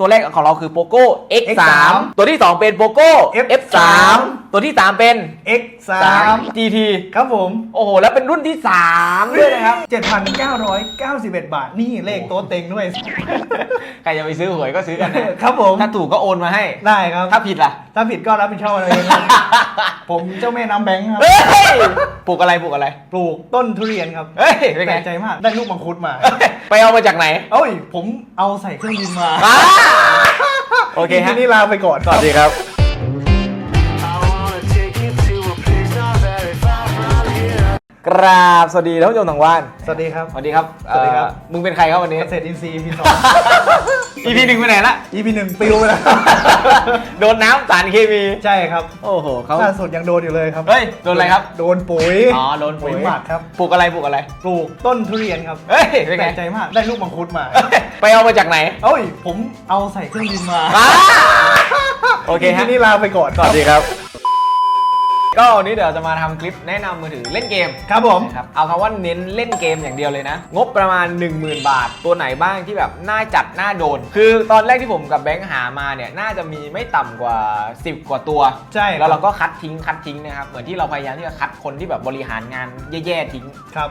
ตัวแรกของเราคือ POCO X3 X3 ตัวที่ 2 เป็น POCO F3 F3 ตัวที่ 3 เป็น X3 GT ครับผม โอ้โห แล้วเป็นรุ่นที่ 3 ด้วยนะครับ 7,991 บาท นี่เลขโต๊ะเต็งด้วย ใครจะไปซื้อหวยก็ซื้อกันนะครับผม ถ้าถูกก็โอนมาให้ ได้ครับ ถ้าผิดล่ะ ถ้าผิดก็รับผิดชอบเอาเองครับผมเจ้าแม่น้ำแบงค์ครับเฮ้ยปลูกอะไรปลูกอะไร ปลูกต้นทุเรียนครับเฮ้ยเป็นแปไง ลกใจมาก ได้ลูกมังคุดมา ไปเอามาจากไหน เอ้ย ผมเอาใส่เครื่องบินมาอ่าโอเคฮะ ทีนี้ลาไปก่อน สวัสดีครับ here. กราบสวัสดีท่านผู้ชมทางบ้านสวัสดีครับ สวัสดีครับสวัสดีครับ เอ่อมึงเป็นใครครับวันนี้ เกษตรอินทรีย์ EP สอง EP หนึ่งไปไหนละ EP หนึ่งปิวไปแล้ว โดนน้ำสารเคมี ใช่ครับโอ้โหเขาล่าสุดยังโดนอยู่เลยครับเฮ้ยโดนอะไรครับ โดนปุ๋ยอ๋อโดนปุ๋ยหมักครับปลูกอะไรปลูกอะไร ปลูกต้นทุเรียนครับเฮ้ยเป็นแปไงลกใจมากได้ลูกมังคุดมาไปเอามาจากไหนเอ้ยผมเอาใส่เครื่องบินมาอ่าโอเคฮะ ทีนี้ลาไปก่อน สวัสดีครับ ก็วันนี้เดี๋ยวจะมาทำคลิปแนะนำมือถือเล่นเกมครับผม นะครับเอาคำว่าเน้นเล่นเกมอย่างเดียวเลยนะ งบประมาณ 10,000 บาท ตัวไหนบ้างที่แบบน่าจัดน่าโดน คือตอนแรกที่ผมกับแบงค์หามาเนี่ยน่าจะมีไม่ต่ำกว่า 10 กว่าตัว ใช่ครับแล้วเราก็คัดทิ้งคัดทิ้งนะครับ เหมือนที่เราพยายามที่จะคัดคนที่แบบบริหารงานแย่ๆทิ้ง ครับ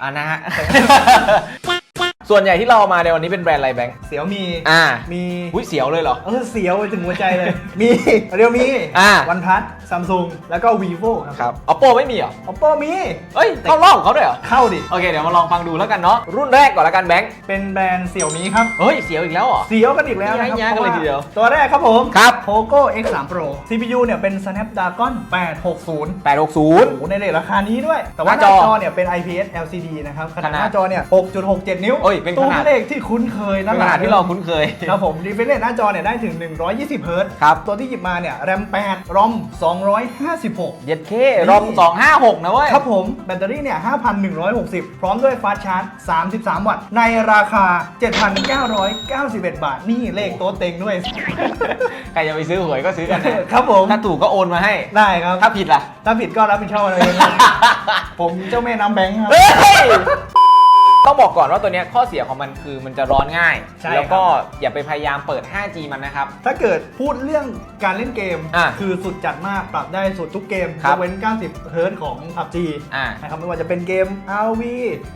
อ่านะฮะ ส่วนใหญ่ที่เราเอามาในวันนี้เป็นแบรนด์อะไรแบงค์ เสียวมีอ่ามีอุ้ยเสียวเลยเหรอ เออเสียวไปถึงหัวใจเลย มีเรียวมีอ่า วันพัท ซัมซุงแล้วก็ vivo ครับ ครับ oppo ไม่มีเหรอ oppo มี เอ้ยเข้ารอบของเขาด้วยเหรอ เข้าดิ โอเค เดี๋ยวมาลองฟังดูแล้วกันเนาะ รุ่นแรกก่อนแล้วกันแบงค์ เป็นแบรนด์เสี่ยวมีครับ เฮ้ย เสียวอีกแล้วเหรอ เสียวกันอีกแล้วนะครับแย่ๆกันเลยทีเดียว ตัวแรกครับผม ครับ poco x3 pro CPU เนี่ยเป็น snapdragon 860 860โอ้โหในเรทราคานี้ด้วย แต่ว่าหหน้าน้าจอจอเนี่ยเป็น IPS LCD นะครับ ขนาดขนาดหน้าจอเนี่ย 6.67 นิ้ว เอ้ยเป็นขนาดตู้เลขที่คุ้นเคยขนั่นแหละนาดที่เราคุ้นเคย ครับผมดีเฟนเ e หน้าจอเนี่ยได้ถึง 120เฮิร์ตซ์ครับ ตัวที่หยิบมาเนี่ย RAM 8 ROM 256 เย็ดเครอม256 นะเว้ย ครับผม แบตเตอรี่เนี่ย 5,160 พร้อมด้วยฟาสต์ชาร์จ 33 วัตต์ ในราคา 7,991 บาท นี่เลขโต๊ะเต็งด้วย ใครจะไปซื้อหวยก็ซื้อกันนะครับผม ถ้าถูกก็โอนมาให้ ได้ครับ ถ้าผิดล่ะ ถ้าผิดก็รับผิดชอบเอาเองครับผมเจ้าแม่น้ำแบงค์ครับเฮ้ย ต้องบอกก่อนว่าตัวเนี้ยข้อเสียของมันคือมันจะร้อนง่าย ใช่แล้วก็อย่าไปพยายามเปิด 5G มันนะครับ ถ้าเกิดพูดเรื่องการเล่นเกม อะคือสุดจัดมากปรับได้สุดทุกเกมครัยบ กเว้น 90 เฮิร์ตซ์ของ PUBG อ่า นะครับไม่ว่าจะเป็นเกม RV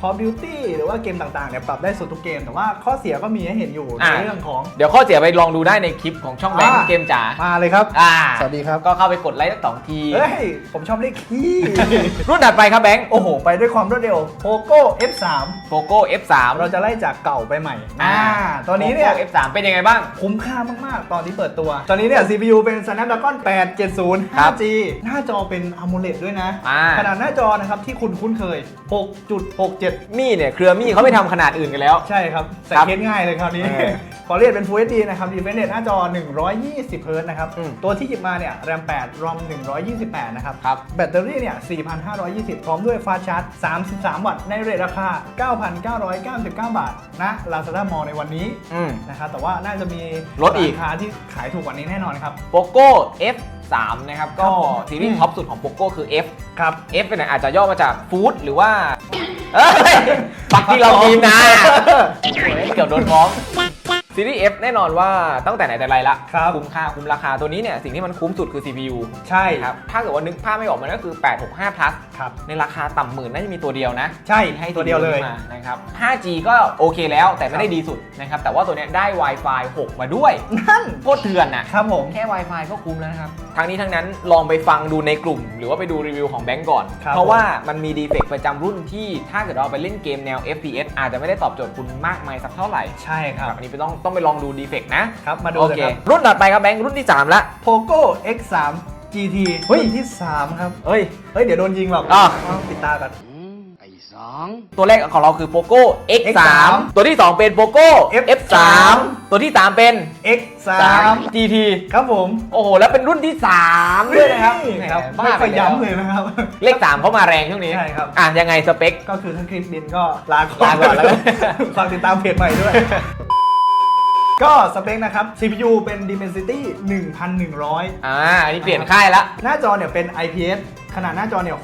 Call of Duty หรือว่าเกมต่างๆเนี่ยปรับได้สุดทุกเกม แต่ว่าข้อเสียก็มีให้เห็นอยู่ในอะ เรื่องของ เดี๋ยวข้อเสียไปลองดูได้ในคลิปของช่องแบงค์อ่า เกมจ๋ามาเลยครับ อ่าสวัสดีครับ ก็เข้าไปกดไลค์สักสองที เฮ้ย ผมชอบเลขคี่ รุ่นถัดไปครับแบงค์โอ้โห ไปด้วยความรวดเร็ว Poco F3 โ o โก้ F3 เราจะไล่จากเก่าไปใหม่อ่าตอนนี้เนี่ย Poco F3 เป็นยังไงบ้าง คุ้มค่ามาก ๆ ตอนที่เปิดตัว ตอนนี้เนี่ย CPU เป็น Snapdragon 870ครับ 5G หน้าจอเป็น AMOLED ด้วยนะอ่าขนาดหน้าจอนะครับที่คุณคุ้นเคย 6.67 มี่เนี่ย เครือมี่เขาไปทำขนาดอื่นกันแล้ว ใช่ครับ ใส่ครับเคสง่ายเลยคราวนี้เออ ขอเรียกเป็น Full HD นะครับ Refresh Rate หน้าจอ 120เฮิร์ตซ์นะครับ อืมตัวที่หยิบมาเนี่ย RAM 8 ROM 128 นะครับ ครับ แบตเตอรี่เนี่ย 4,520 พร้อมด้วยฟาสต์ชาร์จ 33 วัตต์ ในเรทราคา 9,999 บาทณ Lazada Mall ในวันนี้อืม นะครับ แต่ว่าน่าจะมีลดอีกร้านค้าที่ขายถูกกว่านี้แน่นอนครับโ o โก้ F3 นะครับ ก็ครับผมซีรีส์ท็อปสุดของโ o โก้คือ F ครับ F เป็นไหนอาจจะย่อมาจากฟู้ดหรือว่า เอ้ยปักที่เรากินนะ เกือบโดนฟ้อง ซีรีส์ F แน่นอนว่าตั้งแต่ไหนแต่ไรละครับ คุ้มค่าคุ้มราคาตัวนี้เนี่ยสิ่งที่มันคุ้มสุดคือ CPU ใช่ครับถ้าเกิดว่านึกภาพไม่ออกมันก็คือ 865 plus ครับในราคาต่ำหมื่นน่าจะมีตัวเดียวนะใช่ให้ตัวเดียวเลยมานะครับ 5G ก็โอเคแล้วแต่ไม่ได้ดีสุดนะครับแต่ว่าตัวเนี้ยได้ Wi-Fi 6 มาด้วยนั่นโคตรเถื่อนน่ะครับผมแค่ Wi-Fi ก็คุ้มแล้วนะครับทั้งนี้ทั้งนั้นลองไปฟังดูในกลุ่ม หรือว่าไปดูรีวิวของแบงก์ก่อนครับเพราะว่ามันมีดีเฟกต์ประจำรุ่นที่ถ้าเกิดเราไปเล่นเกมแนว FPS อาจจะไม่ได้ตอบโจทย์คุณมากมายสักเท่าไหร่ใช่ครับอันนี้ไปต้องต้องไปลองดูดีเฟกต์นะครับมาดูโอเลยเคครับรุ่นถัดไปครับแบงค์รุ่นที่3ละ Poco X3 GT เฮ้ยรุ่นที่ 3 ครับ เฮ้ย เฮ้ย เดี๋ยวโดนยิงหรอกอะเอาปิดตากันไอ้สองตัวแรกของเราคือ POCO X3 X3 ตัวที่ 2 เป็น POCO F3 F3 ตัวที่ 3 เป็น X3 GT ครับผมโอ้โห แล้วเป็นรุ่นที่3ด้วยนะครับนี่ครับแหบ้าไม่ค่อยปแล้วย้ำเลยนะครับ เลข 3 เข้ามาแรงช่วงนี้ใช่ครับ อะ ยังไงสเปค ก็คือถ้าคลิปบินก็ลาก่อนลาก่อนแล้วกัน ฝากติดตามเพจใหม่ด้วย ก็สเปคนะครับ CPU เป็น Dimensity 1100 อ่าอันนี้เปลี่ยนค่ายละ หน้าจอเนี่ยเป็น IPS ขนาดหน้าจอเนี่ย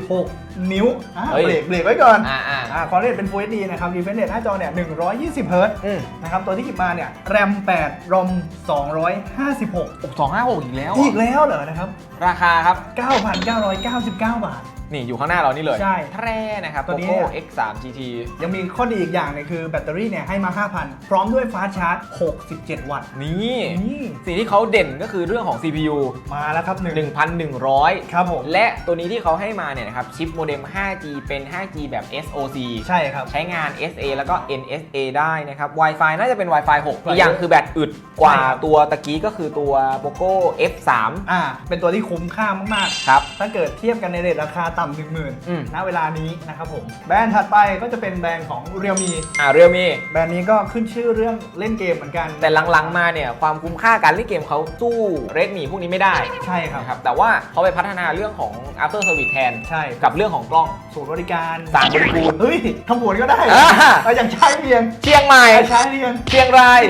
6.6นิ้วอะเฮ้ยเบรกเบรกไว้ก่อนอ่าอ่าอ่าความละเอียดเป็น Full HD นะครับ refresh rate หน้าจอเนี่ย120เฮิร์ตซ์อืม นะครับตัวที่หยิบมาเนี่ยแรม8 ROM 256สองห้าหกอีกแล้วอีกแล้วเหรอนะครับ ราคาครับ 9,999 บาท นี่อยู่ข้างหน้าเรานี่เลยใช่แท้นะครับ ตัวนี้ Poco เนี่ย X3 GT ยังมีข้อดีอีกอย่างหนึงคือแบตเตอรี่เนี่ยให้มา 5,000 พร้อมด้วยฟาสต์ชาร์จ 67 วัตต์นี่นี่สิ่งที่เขาเด่นก็คือเรื่องของ CPU มาแล้วครับหนึ่ง1,100 ครับผม และตัวนี้ที่เขาให้มาเนี่ยนะครับชิปโมเด็ม 5G เป็น 5G แบบ SoC ใช่ครับ ใช้งาน SA แล้วก็ NSA ได้นะครับ Wi-Fi น่าจะเป็น Wi-Fi 6 Wi-Fi อีกอย่างคือแบตอึดกว่าใช่ครับตัวตะกี้ก็คือตัว Poco F3 อ่า เป็นตัวที่คุ้มค่ามากครับๆถ้าเกิดเทียบกันในเรทราคาต่ำหนึ่งหมื่นอืมณเวลานี้นะครับผม แบรนด์ถัดไปก็จะเป็นแบรนด์ของ Realme อ่าเรียมีแบรนด์นี้ก็ขึ้นชื่อเรื่องเล่นเกมเหมือนกัน แต่หลังๆมาเนี่ยความคุ้มค่าการเล่นเกมเขาสู้ Redmi พวกนี้ไม่ได้ ใช่ครับนะครับแต่ว่าเขาไปพัฒนาเรื่องของ after service แทน ใช่ กับเรื่องของกล้องศูนย์บริการสารบริกูลเฮ้ยขบวนก็ได้อ่า เราอย่างใช้เรียงเชียงใหม่ใช้เรียงเชียงราย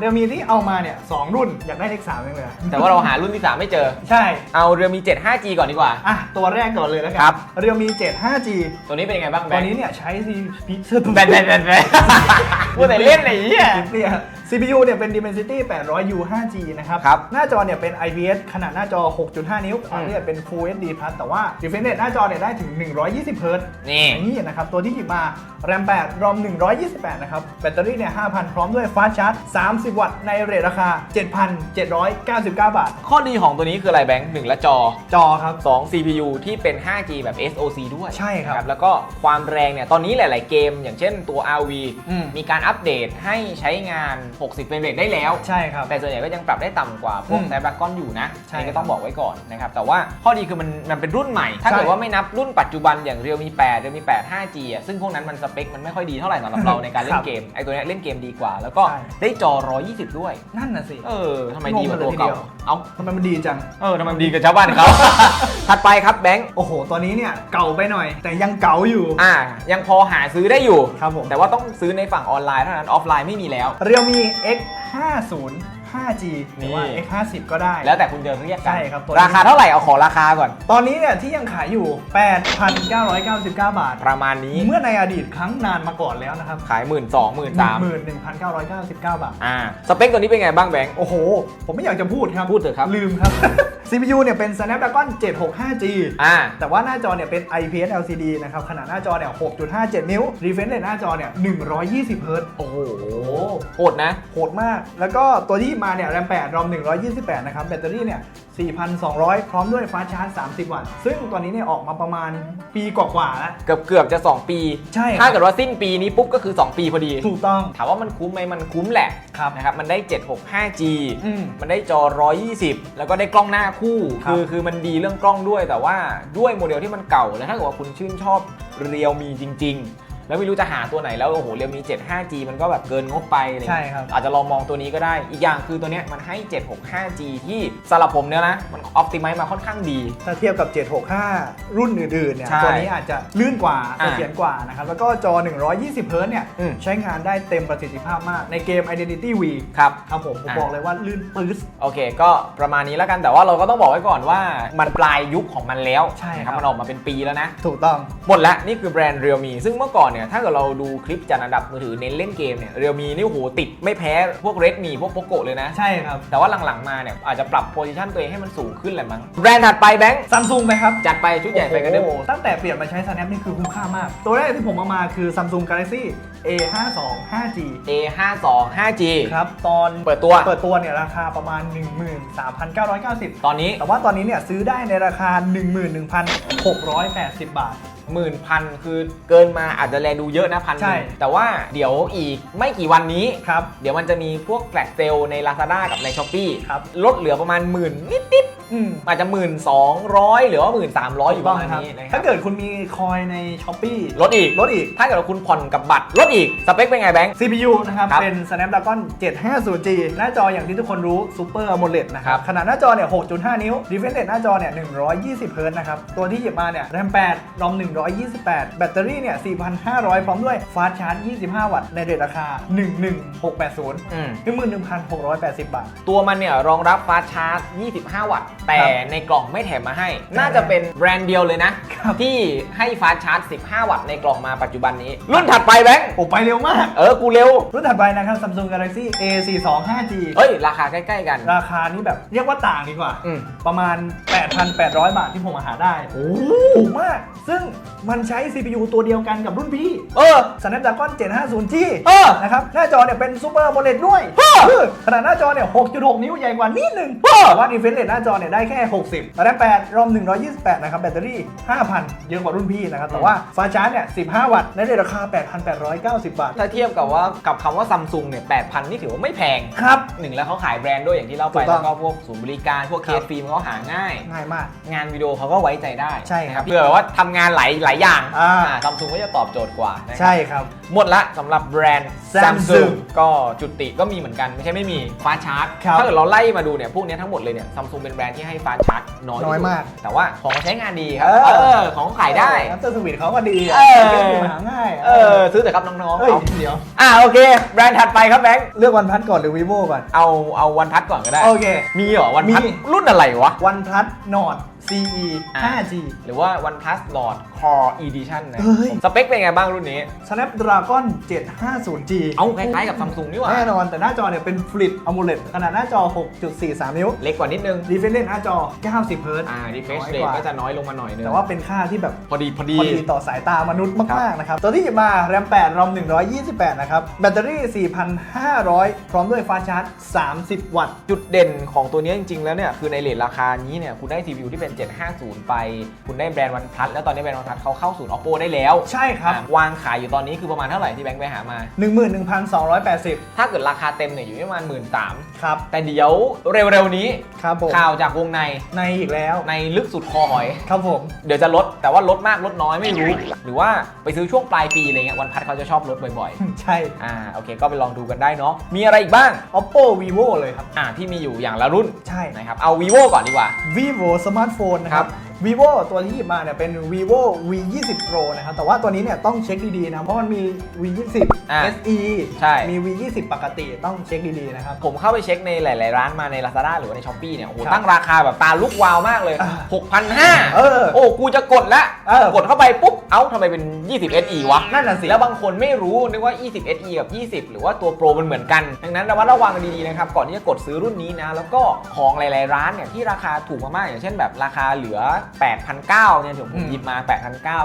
เรียวมีที่เอามาเนี่ยสองรุ่นอยากได้เลขสามเองเลยอะแต่ว่าเราหารุ่นที่ 3 ไม่เจอ ใช่เอาเรือมี 7 5G ก่อนดีกว่า อะตัวแรกก่อนเลยแล้วกัครับ เรียวมี 7 5G ตัวนี้เป็นยังไงบ้างแบตัวงค์นี้เนี่ยใช้ซีพีแบนแบนแบนแบนพูดแต่เล่นไอ้เหี้ย เปลี่ยน CPU เนี่ยเป็น Dimensity 800U 5G นะครับ ครับหน้าจอเนี่ยเป็น IPS ขนาดหน้าจอ 6.5 นิ้วความละเอียดเป็น Full HD Plus แต่ว่า refresh rate หน้าจอเนี่ยได้ถึง 120 Hz นี่นี่นะครับ ตัวที่หยิบมา RAM 8 ROM 128 นะครับ แบตเตอรี่เนี่ย 5,000 พร้อมด้วย Fast Charge 30 วัตต์ในเรทราคา 7,799 บาท ข้อดีของตัวนี้คืออะไรแบงค์หนึ่งละจอ จอครับ 2 CPU ที่เป็น 5G แบบ SoC ด้วยใช่ครับนะแล้วก็ความแรงเนี่ยตอนนี้หลาย ๆ เกม อย่างเช่นตัว RV อืมมีการอัปเดตให้ใช้งาน60เฟรมเรทได้แล้ว ใช่ครับ แต่ส่วนใหญ่ก็ยังปรับได้ต่ำกว่าพวกอืมแ n บ d ก a อนอยู่นะใช่อันนี้ครัก็บต้องบอกไว้ก่อนนะครับ แต่ว่าข้อดีคือมันมันเป็นรุ่นใหม่ ถ้าใช่ เกิดว่าไม่นับรุ่นปัจจุบันอย่าง Realme 8 Realme 8 5G อะซึ่งพวกนั้นมันสเปคมันไม่ค่อยดีเท่าไหร่สำหรับเราในการเล่ครันบเกมไอตัวเนี้ยเล่นเกมดีกว่า แล้วก็ใช่ได้จอ 120 ด้วย นั่นน่ะสิ เออทำไมดีกว่าตัวงงเลยทีเดีเก่ายว เอ้าทำไมมันดีจัง เออทำไมมันดีกับชาวบ้านเขา ถัดไปครับแบงค์โอ้โห ตอนนี้เนี่ยเก่าไปหน่อย แต่ยังเก่าอยู่อ่า ยังพอหาซื้อได้อยู่ ครับผมแต่ว่าต้องซื้อในฝั่งออนไลน์เท่านั้น ออฟไลน์ไม่มีแล้ว เรียวมี X 5 0 5G หรือว่า นี่ X 5 0ก็ได้ แล้วแต่คุณจะเรียกกัใช่ครับตัวนี้ ราคาเท่าไหร่เอาขอราคาก่อน ตอนนี้เนี่ยที่ยังขายอยู่ 8,999 บาท ประมาณนี้เมื่อในอดีตครั้งนานมาก่อนแล้วนะครับขายหมื่นสองหมื่นสาม11,999 บาท อ่าสเปคตัวนี้เป็นไงบ้างแบงค์ โอ้โห ผมไม่อยากจะพูดครับ พูดเถอะครับ ลืมครับ CPU เนี่ยเป็น Snapdragon 765G อ่า แต่ว่าหน้าจอเนี่ยเป็น IPS LCD นะครับ ขนาดหน้าจอเนี่ย 6.57 นิ้ว refresh rate หน้าจอเนี่ย 120 Hz โอ้โหโหดนะ โหดมาก แล้วก็ตัวที่มาเนี่ย RAM 8 ROM 128 นะครับ แบตเตอรี่เนี่ย 4,200 พร้อมด้วยฟาสต์ชาร์จ 30 วัตต์ ซึ่งตัวนี้เนี่ยออกมาประมาณปีกว่าๆแล้ว เกือบเกือบจะ 2 ปี ใช่ครับถ้าเกิดว่าสิ้นปีนี้ปุ๊บก็คือ 2 ปีพอดี ถูกต้อง ถามว่ามันคุ้มไหมมันคุ้มแหละ ครับ นะครับ มันได้ 765G อืมมันได้จอ 120 แล้วก็ได้กล้องหน้าคู่ครับ คือคือมันดีเรื่องกล้องด้วยแต่ว่าด้วยโมเดลที่มันเก่าแล้วถ้าเกิดว่าคุณชื่นชอบเรียวมีจริง ๆ แล้วไม่รู้จะหาตัวไหนแล้วโอ้โหเรียวมี 75G มันก็แบบเกินงบไปอะไรเลยใช่ครับ อาจจะลองมองตัวนี้ก็ได้อีกอย่างคือตัวเนี้ยมันให้ 765G ที่สำหรับผมเนี่ยนะมันออ t ติ i ม e มาค่อนข้างดี ถ้าเทียบกับ 765 รุ่นอื่นๆเนี่ยใช่ตัวนี้อาจจะลื่นกว่าอ่าเสถียรกว่านะครับแล้วก็จอ 120 Hz เนี่ยอืม ใช้งานได้เต็มประสิทธิภาพมากในเกม Identity V ครับ ครับผมผมอ่า บอกเลยว่าลื่นปื๊ดโอเค ก็ประมาณนี้แล้วกันแต่ว่าเราก็ต้องบอกไว้ก่อนว่ามันปลายยุคของมันแล้วใช่นะครับมันออกมาเป็นปีแล้วนะ ถูกต้อง หมดแล้วนี่คือแบรนด์ Realme ซึ่งเมื่อก่อนเนี่ยถ้าเกิดเราดูคลิปจัดอันดับมือถือเน้นเล่นเกมเนี่ย Realme นี่โอ้โหติดไม่แพ้พวก Redmi พวก Poco เลยนะ ใช่ครับ แต่ว่าหลังๆมาเนี่ยอาจจะปรับโพซิชันตัวเองให้มันสูงขึ้นแหละมั้งแบรนด์ถัดไปแบงค์ซัมซุงไหมครับจัดไปชุดใหญ่ไปกันเด้โอ้อโหตั้งแต่เปลี่ยนมาใช้ Snap นี่คือคุ้มค่ามาก ตัวแรกที่ผมเอามาคือ Samsung Galaxy A52 5G A52 5G ครับตอนเปิดตัวเปิดตัวเนี่ยราคาประมาณ 13,990 ตอนนี้ แต่ว่าตอนนี้เนี่ยซื้อได้ในราคา 11,680 บาท หมื่นพันคือเกินมาอาจจะแลดูเยอะนะพันใช่ แต่ว่าเดี๋ยวอีกไม่กี่วันนี้ ครับ เดี๋ยวมันจะมีพวกแฟลชเซลใน Lazada กับใน s h อ p e e ครับ ลดเหลือประมาณหมื่นนิดอืมๆ อาจจะหมื่นสองร้อยหรือว่าหมื่นสามร้อยอยู่ประมาณนี้นะครัถ้าบเกิดคุณมีคอยใน s h อ p e e ลดอีกลดอีก ถ้าเกิดว่าคุณผ่อนกับบัตรลดอีก สเปคเป็นไงแบงค์ CPU นะครับครับ เป็น Snapdragon 750G หน้าจออย่างที่ทุกคนรู้ Super AMOLED นะคครัรับบขนาดหน้าจอเนี่ย 6.5 นิ้ว refresh rate หน้าจอเนี่ย 120 Hz นะครับ ตัวที่หยิบมาเนี่ย RAM 8 ROM 128 แบตเตอรี่เนี่ย 4,500 พร้อมด้วย Fast Charge 25 วัตต์ ในเรทราคา 11680อืม11,680 บาท ตัวมันเนี่ยรองรับฟาสต์ชาร์จ25 วัตต์แต่ในกล่องไม่แถมมาให้ น่าจะเป็นแบรนด์เดียวเลยนะครับที่ให้ฟาสต์ชาร์จ 15 วัตต์ในกล่องมาปัจจุบันนี้ รุ่นถัดไปแบงค์โอ้ไปเร็วมาก เออ กูเร็ว รุ่นถัดไปนะครับ Samsung Galaxy A42 5G เฮ้ย ราคาใกล้ ๆ กัน ราคานี้แบบเรียกว่าต่างดีกว่า อืม ประมาณ 8,800 บาทที่ผมหาได้โอ้ถูกมาก ซึ่งมันใช้ CPU ตัวเดียวกันกับรุ่นพี่ เออ Snapdragon 750G เออ นะครับ หน้าจอเนี่ยเป็น Super AMOLED ด้วยเออคือขนาดหน้าจอเนี่ย 6.6 นิ้วใหญ่กว่านิดนึงเออแต่ว่า refresh rate หน้าจอเนี่ยได้แค่ 60 แรม8 ROM 128 นะครับ แบตเตอรี่ 5,000 เยอะกว่ารุ่นพี่นะครับ แต่ว่าฟ้าชาร์จเนี่ย 15 วัตต์ในราคา 8,890 บาท ถ้าเทียบกับว่ากับคำว่าซัมซุงเนี่ย 8,000 นี่ถือว่าไม่แพงครับหนึ่งแล้วเขาขายแบรนด์ด้วยอย่างที่เล่าไป ถูกต้แล้อง วก็พวกศูนย์บริการ พวกเคครับสฟิล์มเขาหาง่าย ง่ายมาก งานวิดีโอเขาก็ไว้ใจได้ใช่ครับนะเผื่อว่าทำงานหลายหลายอย่างอ่า ซัมซุงก็จะตอบโจทย์กว่านะครับ ใช่ครับ หมดละสำหรับแบรนด์ Samsung Samsung ก็จุติก็มีเหมือนกัน ไม่ใช่ไม่มีฟ้าชาร์จครับถ้าเกิดเราไล่มาดูเนี่ย พวกเนี้ยทั้งหมดเลยเนี่ยซัมซุงเป็นแบรนด์ที่ให้ฟ้าชาร์จน้อยที่น้อยสุดมาก แต่ว่าของใช้งานดีครับ เออ เออ ของขายได้อัพเตอร์สวิตเขาก็ดีเออ เกมหาง่ายเออ ซื้อแต่ครับน้องๆเอ้ยเอาเดี๋ยว อ่าโอเค แบรนด์ถัดไปครับแบงค์เลือกวันพัทก่อนหรือ vivo ก่อน เอาเอาวันพัทก่อนก็ได้ โอเค มีเหรอวันพัทมี รุ่นอะไรวะ วันพัทนอด CE อ่า 5G หรือว่า OnePlus Nord Core Edition นะเฮ้ย สเปคเป็นไงบ้างรุ่นนี้ Snapdragon 750G เอาคล้ายๆกับซัมซุงนี่หว่า แน่นอนแต่หน้าจอเนี่ยเป็น Flip AMOLED ขนาดหน้าจอ 6.43 นิ้วเล็กกว่านิดนึง refresh rate หน้าจอ 90เฮิร์ตซ์อ่า refresh น้อย rate กว่าก็จะน้อยลงมาหน่อยนึงแต่ว่าเป็นค่าที่แบบ พอดีพอดี พอดีต่อสายตามนุษย์มาก ๆ นะครับ ตัวที่หยิบมา RAM 8 ROM 128 นะครับ แบตเตอรี่ 4,500 พร้อมด้วยฟ้าชาร์จ 30 วัตต์ จุดเด่นของตัวนี้จริง ๆ แล้วเนี่ย คือในเลทราคานี้เนี่ย คุณได้ CPU ที่เป็น750 ไป คุณได้แบรนด์วันพัทแล้วตอนนี้แบรนด์วันพัทเขาเข้าศูนย์ Oppo ได้แล้วใช่ครับอะวางขายอยู่ตอนนี้คือประมาณเท่าไหร่ที่แบงค์ไปหามา 11,280 ถ้าเกิดราคาเต็มเนี่ยอยู่ที่ประมาณ1 3ื่นครับ แต่เดี๋ยวเร็วๆนี้ครับผมข่าวจากวงในในอีกแล้ว ในลึกสุดคอหอย ครับผม เดี๋ยวจะลดแต่ว่าลดมากลดน้อยไม่รู้ หรือว่าไปซื้อช่วงปลายปีอะไรเงี้ยวันพัทเขาจะชอบลดบ่อยใช่ๆอ่าโอเค ก็ไปลองดูกันได้เนาะมีอะไรอีกบ้าง Oppo Vivo เลยครับ อ่าที่มีอยู่อย่างละรุ่นใช่นะครับเอา vivo ก่อนดีกว่า vivo สมาร์ทโฟนนะครับ vivo ตัวที่หยิบมาเนี่ยเป็น vivo v 2 0 pro นะครับแต่ว่าตัวนี้เนี่ยต้องเช็คดีๆนะเพราะมันมี v 2อ่า0 se ใช่ มี v 2 0ปกติต้องเช็คดีๆนะครับ ผมเข้าไปเช็คในหลาย ๆ ร้านมาใน Lazada หรือว่าใน s h อ p e e เนี่ยโอ้โหครับตั้งราคาแบบตาลุกวาวมากเลย อ่า6,500เออโอ้กูจะกดละเออ กดเข้าไปปุ๊บ เอ้าทำไมเป็น 20 SE วะ นั่นน่ะสิ แล้วบางคนไม่รู้นึกว่า 20 SE กับ 20 หรือว่าตัวโปรมันเหมือนกัน ดังนั้นระมัดระวังกันดีๆนะครับ ก่อนที่จะกดซื้อรุ่นนี้นะ แล้วก็ของหลาย ๆ ร้านเนี่ยที่ราคาถูกมากๆอย่างเช่นแบบราคาเหลือ8,900เนี่ยถึงผอืมมหยิบมา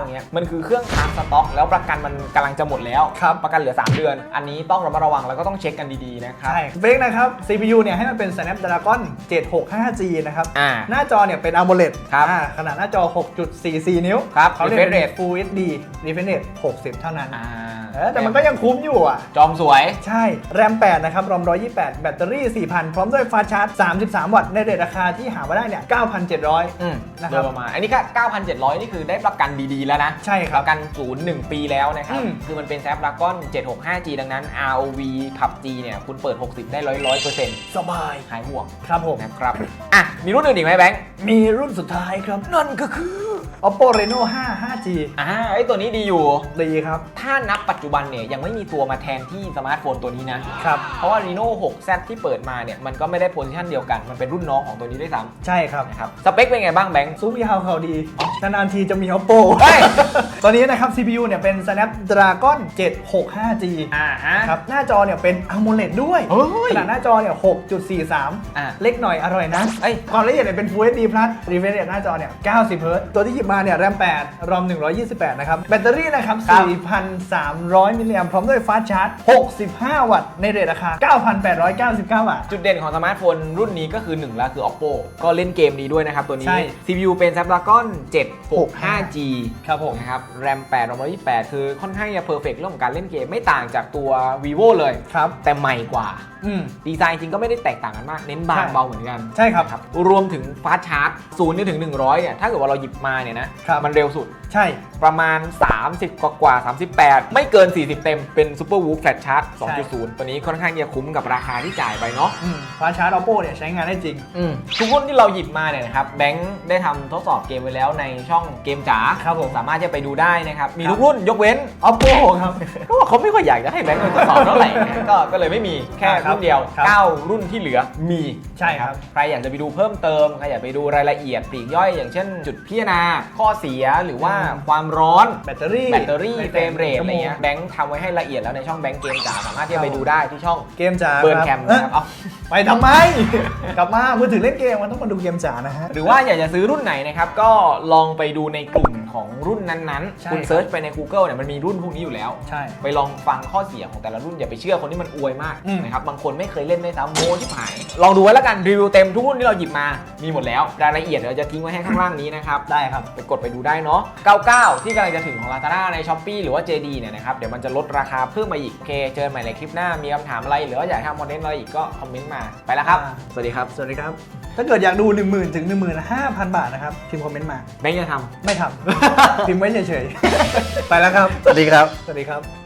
8,900เนี่ยมันคือเครื่องค้างสต็อก แล้วประกันมันกำลังจะหมดแล้ว ครับ ประกันเหลือ 3 เดือน อันนี้ต้องระมัดระวังแล้วก็ต้องเช็คกันดีๆนะครับ ใช่เฟกนะครับ CPU เนี่ยให้มันเป็น Snapdragon 765G นะครับ อ่าหน้าจอเนี่ยเป็น AMOLED ครับอ่าขนาดหน้าจอ 6.44 นิ้วครับเขาเรียก refresh เป็น rate Full HD refresh rate 60 เท่านั้น อ่า เออแต่มันก็ยังคุ้มอยู่อะ จอมสวย ใช่ RAM 8นะครับ ROM 128 แบตเตอรี่ 4,000 พร้อมด้วยฟาสต์ชาร์จ 33 วัตต์ ในเรทราคาที่หามาได้เนี่ย 9,700 อืมนะครับโดยประมาณ อันนี้ก็ 9,700 นี่คือได้ประกันดีๆ แล้วนะใช่คปรับ ระกันศูนย์หนึ่งปีแล้วนะครับ อืม คือมันเป็น Snapdragon 765G ดังนั้น ROV PUBG เนี่ย คุณเปิด 60 ได้ร้อยร้อยเปอร์เซ็นต์สบาย หายห่วงครับผม นะครับ อะ มีรุ่นอื่นอีกไหมแบงค์ มีรุ่นสุดท้ายครับ นั่นก็คือ Oppo Reno 5 5G อ่าไอตัวนี้ดีอยู่ ดีครับ ถ้านับปัจจุบันเนี่ยยังไม่มีตัวมาแทนที่สมาร์ทโฟนตัวนี้นะ ครับ เพราะว่า Reno 6Z ที่เปิดมาเนี่ยมันก็ไม่ได้โพซิชันเดียวกัน มันเป็นรุ่นน้องของตัวนี้ด้วยซ้ใช่ครับำนะครับสเปคเป็นไงบ้างแบงค์ซุ้มยาวเขาดี นานๆทีจะมี Oppo เฮ้ย ตอนนี้นะครับ CPU เนี่ยเป็น Snapdragon 765G อ่าฮะ ครับ หน้าจอเนี่ยเป็น AMOLED ด้วยเฮ้ยขนาดหน้าจอเนี่ย 6.43 อะ เล็กหน่อยอร่อยนะ เอ้ย ความละเอียดเนี่ยเป็น Full HD Plus refresh rate หน้าจอเนี่ย90 Hz ตัวที่หยิบมาเนี่ย RAM 8 ROM 128 นะครับ แบตเตอรี่นะครับ ครับ 4,300 มิลลิแอมพร้อมด้วยฟาสต์ชาร์จ 65 วัตต์ ในเรทราคา 9,899 บาท จุดเด่นของสมาร์ทโฟนรุ่นนี้ก็คือ1แล้วคือ Oppo ก็เล่นเกมดีด้วยนะครับ ตัวนี้ ใช่ CPU เป็น Snapdragon 765G ครับผม นะครับ RAM 8 ROM 128 คือค่อนข้างจะเพอร์เฟกเรื่องของการเล่นเกมไม่ต่างจากตัว vivo เลย ครับ แต่ใหม่กว่า อืม ดีไซน์จริงก็ไม่ได้แตกต่างกันมาก เน้นบางใช่ เบาเหมือนกัน ใช่ครับ รวมถึงฟาสต์ชาร์จ0จนถึง 100เนี่ยถ้าเกิดว่าเราหยิบมาเนี่ยนะครับมันเร็วสุด ใช่ ประมาณ 30 กว่ากว่า 38 ไม่เกิน 40 เต็ม เป็น Super Whoop Flash Charge ใช่2.0 ตัวนี้ค่อนข้างจะคุ้มกับราคาที่จ่ายไปเนาะอืมฟ้าชาร์จ oppo เนี่ยใช้งานได้จริงอืมทุกรุ่นที่เราหยิบมาเนี่ยนะครับ แบงค์ได้ทำทดสอบเกมไว้แล้วในช่องเกมจ๋าครับผมสามารถจะไปดูได้นะครับ มีครับทุกรุ่นยกเว้น oppo ครับก็ว่าเขาไม่ค่อยอยากจะให้แบงค์มาทดสอบเท่าไหร่นะก็ก็เลยไม่มีแค่ครับรุ่นเดียวครับ9รุ่นที่เหลือมีใช่ครับ ใครอยากจะไปดูเพิ่มเติมใครอยากไปดูรายละเอียดปลีกย่อย อย่างเช่น จุดพิจารณาข้อเสียหรือว่าอืมความร้อนแบตเตอรี่แบตเตอรี่ในเฟรมเรทชั่อะวไรโมงเงี้ยแบงค์ทำไว้ให้ละเอียดแล้วในช่องแบงค์เกมจ๋าสามารถที่จะไปครับดูได้ที่ช่องเกมจ๋าเบิร์นแคมเอ้ยนะครับเอาไปทำไม กลับมามือถือเล่นเกมมันต้องมาดูเกมจ๋านะฮะหรือว่าอยากจะซื้อรุ่นไหนนะครับก็ลองไปดูในกลุ่ม ของรุ่นนั้นใช่ๆ คุณครับเซิร์ชไปใน Google เนี่ยมันมีรุ่นพวกนี้อยู่แล้ว ใช่ ไปลองฟังข้อเสียของแต่ละรุ่นอย่าไปเชื่อคนที่มันอวยมากอืม นะครับบางคนไม่เคยเล่นด้วยซ้ำโม้ชิบหาย ลองดูไว้แล้วกันรีวิวเต็มทุกรุ่นที่เราหยิบมามีหมดแล้วรายละเอียดเดี๋ยวจะทิ้งไว้ให้ข้างล่างนี้นะครับ ได้ครับ ไปกดไปดูได้เนาะ 99 ที่กำลังจะถึงของ Lazada ใน s h อ p e e หรือว่า JD เนี่ยนะครับ เดี๋ยวมันจะลดราคาเพิ่มมาอีก โอเค เจอกันใหม่ในคลิปหน้า มีคำถามอะไร หรือว่าอยากให้ทำคอนเทนต์อะไรอีกก็คอมเมนต์มา ไปแล้วครับ อ่า สวัสดีครับ สวัสดีครับ ถ้าเกิดอยากดู 1 0,000 ถึง 15,000 บาทนะครับพิมพ์คอมเมนต์มา แบงค์จะทำ ไม่ทำพิมพ์ไว้เฉยๆ ไปแล้วครับ สวัสดีครับ สวัสดีครับ